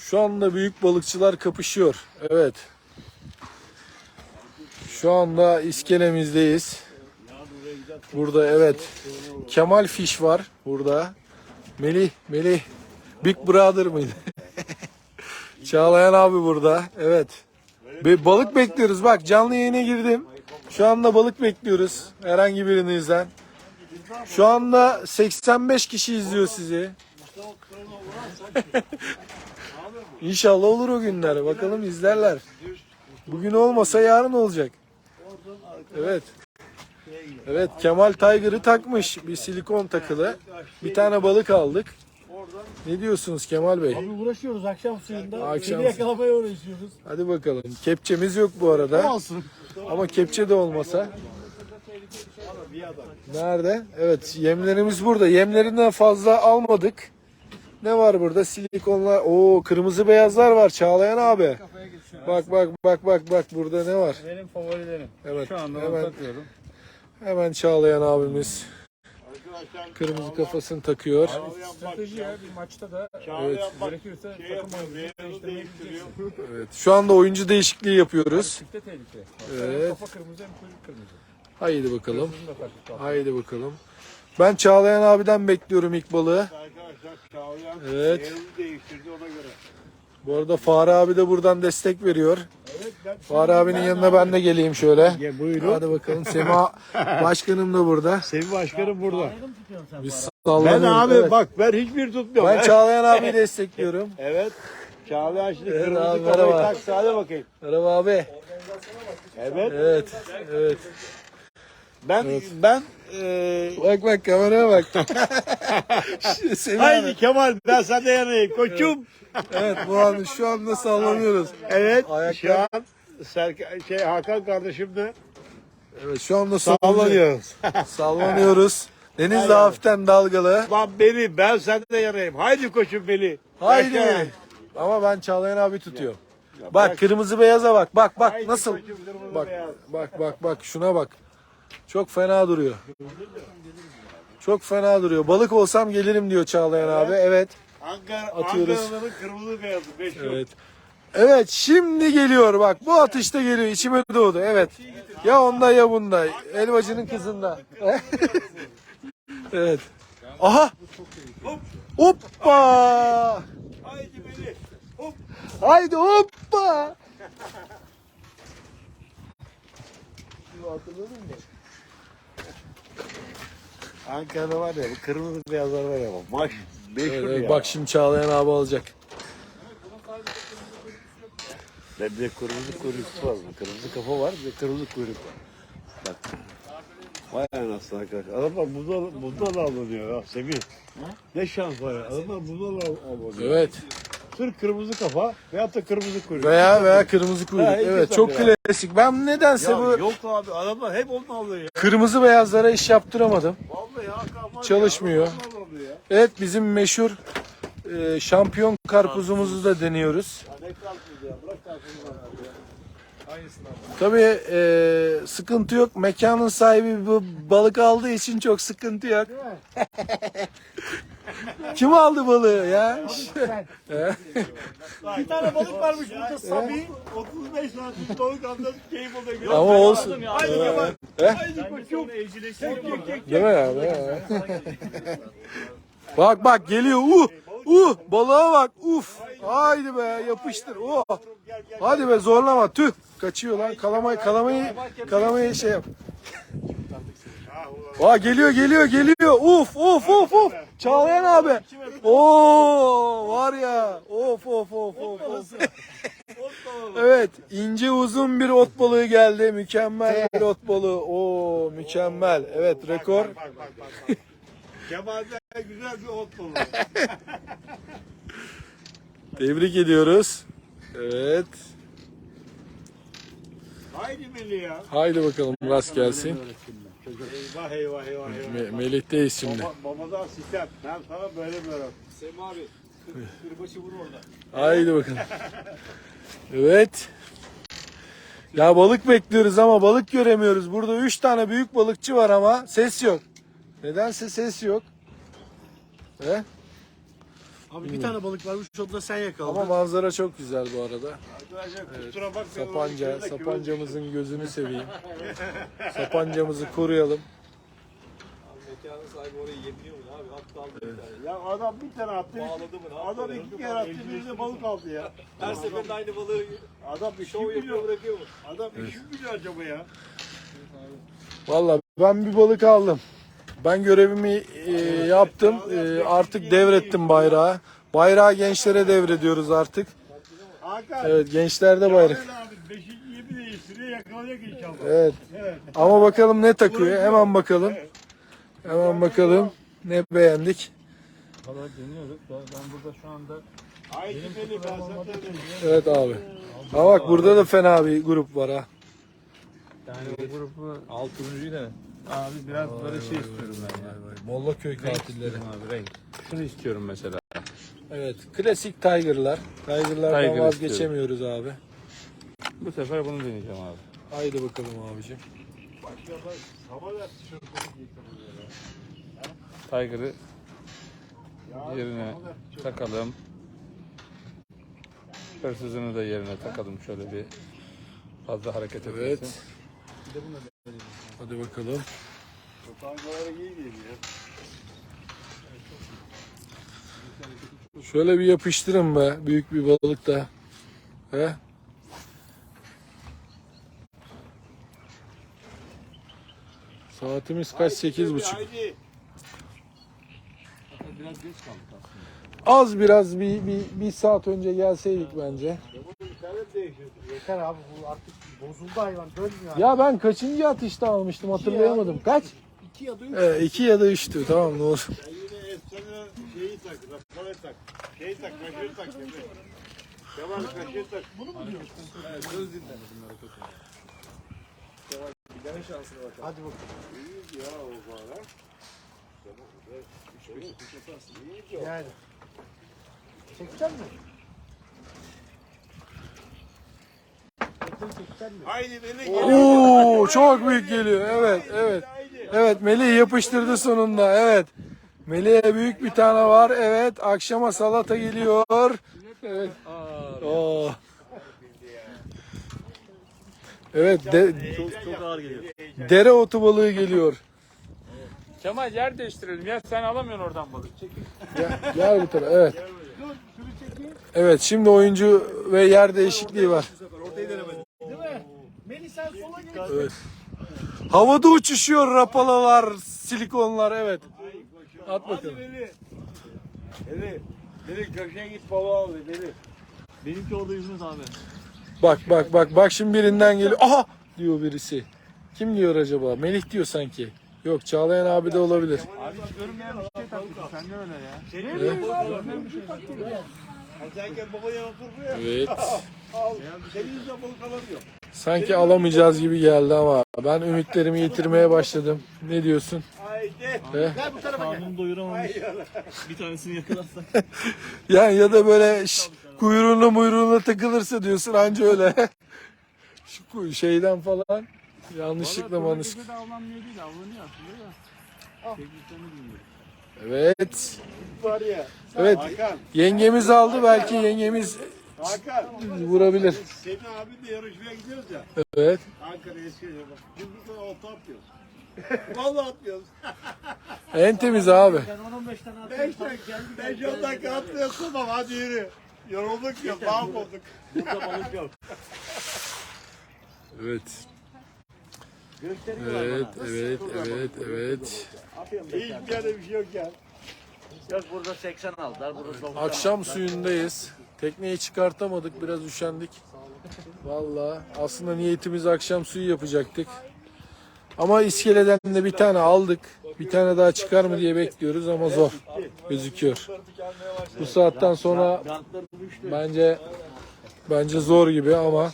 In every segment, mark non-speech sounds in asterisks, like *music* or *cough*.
Şu anda büyük balıkçılar kapışıyor. Evet. Şu anda iskelemizdeyiz. Burada evet. Kemal Fiş var burada. Melih, Melih. Big Brother mıydı? *laughs* Çağlayan abi burada. Evet. Bir balık bekliyoruz. Bak canlı yayına girdim. Şu anda balık bekliyoruz. Herhangi birinizden. Şu anda 85 kişi izliyor sizi. *laughs* İnşallah olur o günler. Bakalım izlerler. Bugün olmasa yarın olacak. Evet. Evet Kemal Tiger'ı takmış. Bir silikon takılı. Bir tane balık aldık. Ne diyorsunuz Kemal Bey? Abi uğraşıyoruz akşam suyunda. Akşam suyu. yakalamaya uğraşıyoruz. Hadi bakalım. Kepçemiz yok bu arada. Olsun. Ama kepçe de olmasa. Nerede? Evet yemlerimiz burada. Yemlerinden fazla almadık. Ne var burada? Silikonlar. Oo kırmızı beyazlar var Çağlayan abi. Bak bak bak bak bak burada ne var? Benim favorilerim. Evet, Şu anda hemen- takıyorum. Hemen Çağlayan abimiz kırmızı kafasını takıyor. Strateji ya bir maçta da Evet. gerekirse takım oyuncusu. Evet. Şu anda oyuncu değişikliği yapıyoruz. Çifte tehlike. Evet. Kafa kırmızı hem kuyruk kırmızı. Haydi bakalım. Haydi bakalım. Ben Çağlayan abiden bekliyorum ilk balığı. Çağlayan Evet. yerini değiştirdi ona göre. Bu arada Fahri abi de buradan destek veriyor. Evet ben Fahri abinin yanına ben de geleyim şöyle. Ya buyurun. Hadi bakalım. Sema *laughs* başkanım da burada. Sevim Başkanım burada. Biz Ben abi Evet. bak ben hiçbir tutmuyorum. Ben Çağlayan *laughs* abiyi destekliyorum. Evet. Çağlayan şimdi Evet kırmızı abi, kafayı merhaba. taktı hadi bakayım. Merhaba abi. Evet. Evet. Evet. Ben ben eee Bak bak kameraya bak. *laughs* Semih Haydi. Kemal ben sana yanayım koçum. Evet bu an şu anda sallanıyoruz. Evet. Ayaklar- Şu an Serkan, şey Hakan kardeşim de Evet şu anda sallanıyoruz. sallanıyoruz. *laughs* Sallanıyoruz. Deniz de hafiften dalgalı. Lan beni ben sende yanayım. Haydi koçum beni. Haydi. Ama ben Çağlayan abi tutuyorum. Bak kırmızı beyaza bak. Bak bak Haydi nasıl. koçum, kırmızı Bak beyaz. bak bak bak şuna bak. Çok fena duruyor. Çok fena duruyor. Balık olsam gelirim diyor Çağlayan abi. Evet. Ankara, Atıyoruz. Ankara'nın kırmızı beyazı. Meşhur. Evet. Evet şimdi geliyor bak bu atışta geliyor içime doğdu evet. Ya onda ya bunda elbacının kızında. *laughs* evet. Aha. Hoppa. Haydi beni. Hop. Haydi hoppa. *laughs* Ankara'da var ya bu kırmızı beyazlar var ya bak. Maş. Meşhur Evet, evet, ya. bak şimdi Çağlayan abi alacak. Ben bir de kırmızı kuyruklu var. mı? Kırmızı kafa var bir de kırmızı kuyruk var. Bak. Vay anasını arkadaş. Adamlar bundan, bundan avlanıyor ya Semih. Ne şans var ya. Adamlar bundan av- avlanıyor. Evet. Sırf kırmızı kafa veyahut da kırmızı kuyruk. Veya veya kırmızı kuyruk. Ha, Evet çok ya. klasik. Ben nedense ya bu yok abi adamlar hep onunla avlıyor ya. kırmızı beyazlara iş yaptıramadım. Çalışmıyor. Evet bizim meşhur e, şampiyon karpuzumuzu da deniyoruz. Ya ne karpuz ya. Bırak karpuzu ya. Tabii e, sıkıntı yok. Mekanın sahibi bu balık aldığı için çok sıkıntı yok. *laughs* Kim aldı balığı ya? Bir tane balık varmış burada Sami. 35 santim balık aldı. Keyif oluyor. Ama olsun. Haydi Kemal. He? Haydi koçum. Değil mi mi? bak bak geliyor. Uh! Uh! Balığa bak. Uf! Haydi be yapıştır. Oh! Hadi be zorlama. Tüh! Kaçıyor lan. Kalamayı kalamayı kalamayı şey yap. Aa geliyor geliyor geliyor. Uf uf uf uf. Çağlayan abi. Oo var ya. Of of of of of. Evet, ince uzun bir ot balığı geldi. Mükemmel bir ot balığı. Oo, mükemmel. Evet, rekor. Bak bak bak. bak. Kemal'de güzel bir ot balığı. Tebrik ediyoruz. Evet. Haydi Melih ya. Haydi bakalım rast gelsin. Eyvah eyvah eyvah eyvah. Me- Melih'teyiz şimdi. Baba, babadan sistem. Ben sana böyle böyle. Semih abi. Kırbaçı vur orada. Haydi bakalım. Evet. Ya balık bekliyoruz ama balık göremiyoruz. Burada 3 tane büyük balıkçı var ama ses yok. Nedense ses yok. He? Abi bir tane balık varmış onu da sen yakaladın. Ama manzara çok güzel bu arada. Arkadaşlar kusura bakmayın. Sapanca, sapancamızın gözünü seveyim. *laughs* Sapancamızı koruyalım. Mekanın sahibi orayı yemiyor mu abi? Attı aldı bir tane. Ya adam bir tane attı. Bağladı mı? ne Adam iki kere attı. Bir de balık aldı ya. Her seferinde aynı balığı Adam bir şov şey yapıyor biliyor. bırakıyor mu? Adam işi biliyor acaba ya. Vallahi ben bir balık aldım. Ben görevimi e, yaptım. E, artık devrettim bayrağı. Bayrağı gençlere devrediyoruz artık. Evet gençlerde bayrak. Evet. Evet. Ama bakalım ne takıyor. Hemen bakalım. Hemen bakalım. Ne beğendik. Valla deniyoruz. Ben, burada şu anda. Evet abi. Ha bak burada da fena bir grup var ha. yani bu grubu altıncıyı da abi biraz böyle şey istiyorum ben ya. Mollaköy katilleri. Abi renk. Şunu istiyorum mesela. Evet. Klasik Tiger'lar. Tiger'lardan Tiger vazgeçemiyoruz abi. Bu sefer bunu deneyeceğim abi. Haydi bakalım abicim. Tiger'ı yerine takalım. Hırsızını da yerine takalım şöyle bir fazla hareket etmesin. Hadi bakalım. Tangoları iyi değil ya. Şöyle bir yapıştırın be. Büyük bir balık da. He? Saatimiz kaç? Sekiz buçuk. Haydi. Biraz geç kaldık aslında. Az biraz bir, bir, bir saat önce gelseydik bence. Yeter abi bu artık bozuldu hayvan dönmüyor. Ya ben kaçıncı atışta almıştım hatırlayamadım. Kaç? İki ya da üç. Ee, iki ya da üçtü. Tamam ne olur. Sen yine efsane şeyi tak. Rapore tak. Şeyi tak. Kaşığı tak. Kemal. Kemal kaşığı tak. Bunu mu diyorsun? Evet, söz dinledim bunları kötü. Hadi bakalım. İyi ya o bana. Haydi beni Oo çok büyük geliyor. Evet evet. Evet Melih yapıştırdı sonunda. Evet. Melih'e büyük bir tane var. Evet akşama salata geliyor. Evet. Oo. Evet de, Çok, çok ağır geliyor. dereotu balığı geliyor. Kemal yer değiştirelim ya sen alamıyorsun oradan balık. Çekil. Gel, gel bu tarafa. Evet. Evet şimdi oyuncu ve yer değişikliği var. Mi? Sen sola geç. Evet. Havada uçuşuyor rapalalar, silikonlar evet. At Hadi bakalım. beni. Beni. Beni köşeye git baba abi beni. Benimki orada yüzümüz abi. Bak bak bak bak şimdi birinden geliyor. Aha diyor birisi. Kim diyor acaba? Melih diyor sanki. Yok Çağlayan abi de olabilir. Abi hiç görünmeyen bir şey takmışsın sen de öyle ya. Sen gel baba yana otur buraya. Evet. *laughs* Al. Senin yüzünden balık alamıyor. Sanki alamayacağız gibi geldi ama ben ümitlerimi yitirmeye başladım. Ne diyorsun? Haydi. He? Gel bu tarafa gel. Karnını doyuramamış. bir tanesini yakalarsak. *laughs* Yani ya da böyle şş, kuyruğuna muyruğuna takılırsa diyorsun anca öyle. *laughs* Şu kuy- şeyden falan yanlışlıkla manış. de avlanmıyor değil avlanıyor aslında da. Tekniklerini bilmiyor. Evet. Var ya. Evet. Hakan. Yengemiz aldı belki yengemiz Hakan. vurabilir. Senin abin de yarışmaya gidiyoruz ya. Evet. Ankara Eskişehir'e bak. Biz burada olta atıyoruz. *laughs* Vallahi atıyoruz. *laughs* En temiz abi. Ben 15 tane Beş atayım. dakika, beş on dakika atlıyorsun ama hadi yürü. Yorulduk ya, mahvolduk. Burada balık yok. *laughs* Evet. Evet, evet, evet, evet. Hiçbir yerde bir şey yok ya. Yok burada 80 aldılar. Burada 90 Akşam suyundayız. Tekneyi çıkartamadık, biraz üşendik. Vallahi aslında niyetimiz akşam suyu yapacaktık. Ama iskeleden de bir tane aldık. Bir tane daha çıkar mı diye bekliyoruz ama zor gözüküyor. Bu saatten sonra bence bence zor gibi ama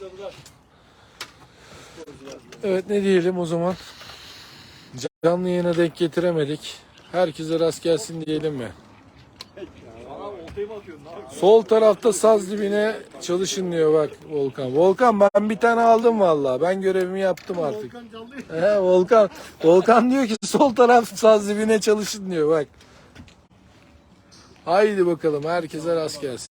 Evet ne diyelim o zaman? Canlı yayına denk getiremedik. Herkese rast gelsin diyelim mi? Sol tarafta saz dibine çalışın diyor bak Volkan. Volkan ben bir tane aldım vallahi. Ben görevimi yaptım artık. He, Volkan. Volkan diyor ki sol taraf saz dibine çalışın diyor bak. Haydi bakalım herkese rast gelsin.